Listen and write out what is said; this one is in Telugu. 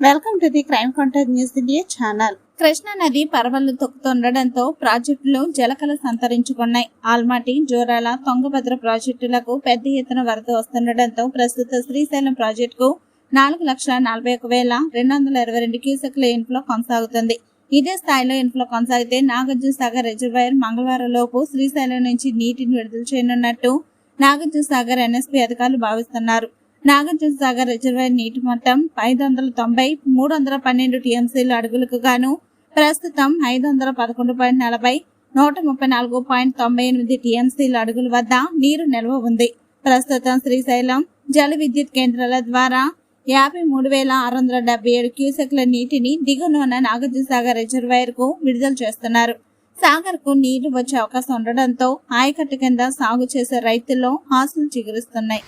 Welcome to the crime contact news India channel. Krishna నది పరవళ్ళు తొక్కుతుండటంతో ప్రాజెక్టులు జలకల సంతరించుకున్నాయి. ఆల్మాటి జోరాల తొంగభద్ర ప్రాజెక్టులకు పెద్ద ఎత్తున వరద వస్తుండటంతో ప్రస్తుత శ్రీశైలం ప్రాజెక్టుకు నాలుగు లక్షల నలభై ఒక వేల రెండు వందల ఇరవై రెండు క్యూసెక్ల ఇన్ఫ్లో కొనసాగుతుంది. ఇదే స్థాయిలో ఇన్ఫ్లో కొనసాగితే నాగార్జున సాగర్ రిజర్వాయర్ మంగళవారం లోపు శ్రీశైలం నుంచి నీటిని విడుదల చేయనున్నట్టు నాగార్జున సాగర్ ఎన్ఎస్పీ అధికారులు భావిస్తున్నారు. నాగార్జున సాగర్ రిజర్వాయర్ నీటి మట్టం ఐదు వందల తొంభై మూడు వందల పన్నెండు టీఎంసీలు అడుగులకు గాను ప్రస్తుతం ఐదు వందల పదకొండు పాయింట్ నలభై నూట ముప్పై నాలుగు పాయింట్ తొంభై ఎనిమిది టీఎంసీల అడుగుల వద్ద నీరు నిల్వ ఉంది. ప్రస్తుతం శ్రీశైలం జల విద్యుత్ కేంద్రాల ద్వారా యాభై మూడు వేల ఆరు వందల డెబ్బై ఏడు క్యూసెక్ల నీటిని దిగువన ఉన్న నాగార్జున సాగర్ రిజర్వాయర్కు విడుదల చేస్తున్నారు. సాగర్కు నీరు వచ్చే అవకాశం ఉండడంతో ఆయకట్టు కింద సాగు చేసే రైతుల్లో ఆశలు చిగురుస్తున్నాయి.